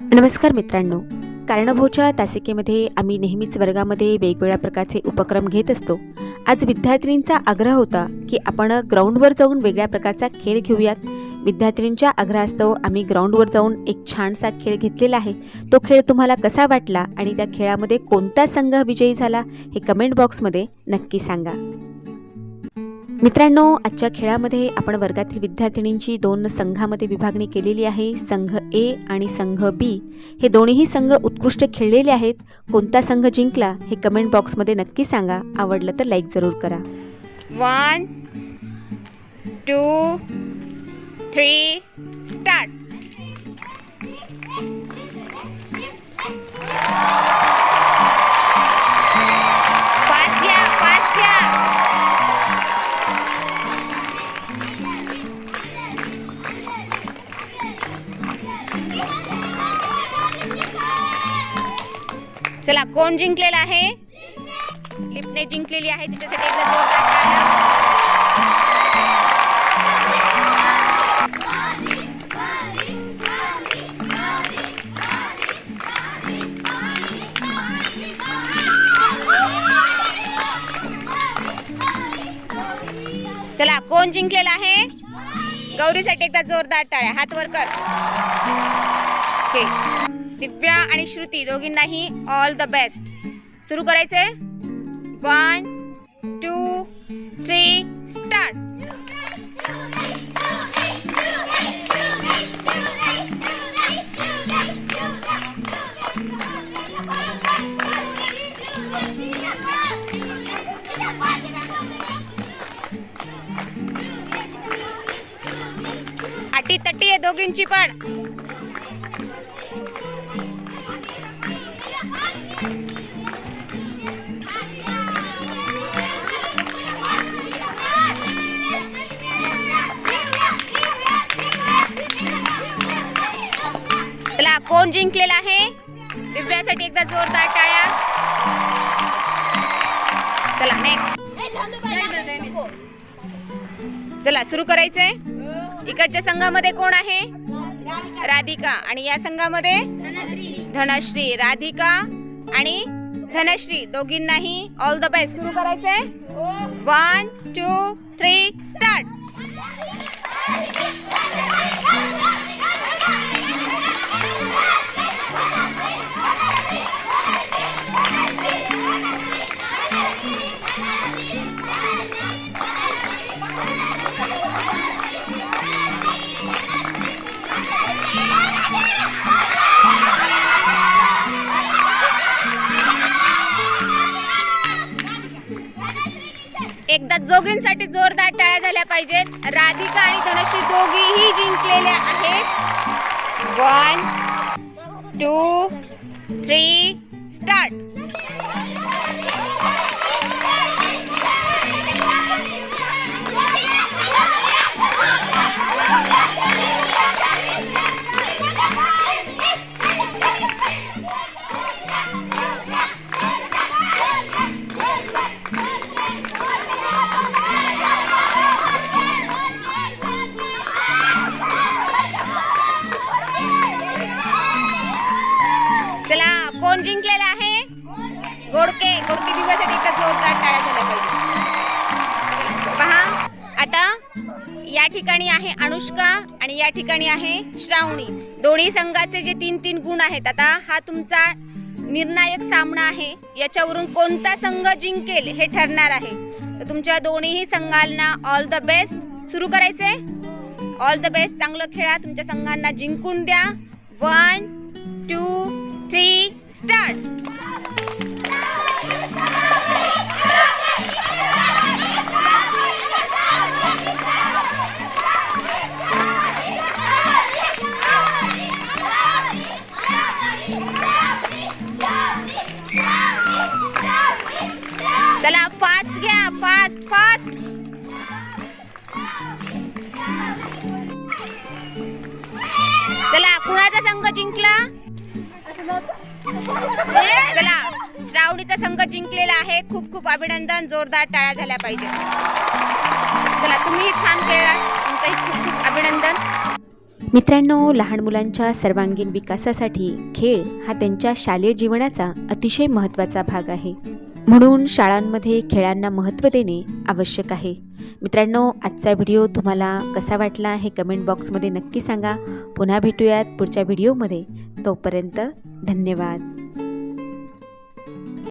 नमस्कार मित्रांनो. कारणभोच्या तासिकेमध्ये आम्ही नेहमीच वर्गामध्ये वेगवेगळ्या प्रकारचे उपक्रम घेत असतो. आज विद्यार्थिनींचा आग्रह होता की आपण ग्राउंडवर जाऊन वेगळ्या प्रकारचा खेळ घेऊयात. विद्यार्थिनींच्या आग्रहास्तव आम्ही ग्राउंडवर जाऊन एक छानसा खेळ घेतलेला आहे. तो खेळ तुम्हाला कसा वाटला आणि त्या खेळामध्ये कोणता संघ विजयी झाला हे कमेंट बॉक्समध्ये नक्की सांगा. मित्रांनो आजच्या खेळामध्ये आपण वर्गातील विद्यार्थिनींची दोन संघामध्ये विभागणी केलेली आहे. संघ ए आणि संघ बी हे दोन्हीही संघ उत्कृष्ट खेळलेले आहेत. कोणता संघ जिंकला हे कमेंट बॉक्समध्ये नक्की सांगा. आवडलं तर लाईक जरूर करा. वन टू थ्री स्टार्ट चला कोण जिंकलेला आहे? लिपने जिंकलेली आहे तिच्यासाठी एकदा जोरदार चला कोण जिंकलेला आहे? गौरीसाठी एकदा जोरदार टाळ्या हात वर कर. ओके. दिव्या आणि श्रुती दोघींनाही ऑल द बेस्ट सुरू करायचंय? वन टू थ्री स्टार्ट अटी तटी आहे दोघींची पण. कोण जिंकलेला आहे. दिव्यासाठी एकदा जोरदार टाळ्या. चला नेक्स्ट चला सुरू करायचंय. इकडच्या संघामध्ये कोण आहे? राधिका. आणि या संघामध्ये? धनश्री. राधिका आणि धनश्री दोघींनाही ऑल द बेस्ट सुरू करायचंय. वन टू थ्री स्टार्ट जोगींसाठी जोरदार टाळ्या झाल्या पाहिजेत. राधिका आणि धनश्री दोघीही जिंकलेल्या आहेत. One two three start Godke किती दिवसासाठी इथं जोरदार टाळ्या झाल्या पाहिजे? पहा आता या ठिकाणी आहे अनुष्का आणि या ठिकाणी आहे श्रावणी. दोन्ही संघाचे जे तीन तीन गुण आहेत आता हा तुमचा निर्णायक सामना आहे. याच्यावरून कोणता संघ जिंकेल हे ठरणार आहे. तर तुमच्या दोन्हीही संघांना ऑल द बेस्ट सुरू करायचंय ऑल द बेस्ट चांगलं खेळा. तुमच्या संघांना जिंकून द्या. वन टू थ्री स्टार्ट चला कुणाचा संघ जिंकला. चला श्रावणीचा संघ जिंकलेला आहे. खूप खूप अभिनंदन. जोरदार टाळ्या झाल्या पाहिजे. चला तुम्ही छान खेळला. तुमचंही खूप खूप अभिनंदन. मित्रांनो लहान मुलांच्या सर्वांगीण विकासासाठी खेळ हा त्यांच्या शालेय जीवनाचा अतिशय महत्त्वाचा भाग आहे. म्हणून शाळांमध्ये खेळांना महत्त्व देणे आवश्यक आहे. मित्रांनो आजचा व्हिडिओ तुम्हाला कसा वाटला हे कमेंट बॉक्समध्ये नक्की सांगा. पुन्हा भेटूयात पुढच्या व्हिडिओमध्ये. तोपर्यंत धन्यवाद.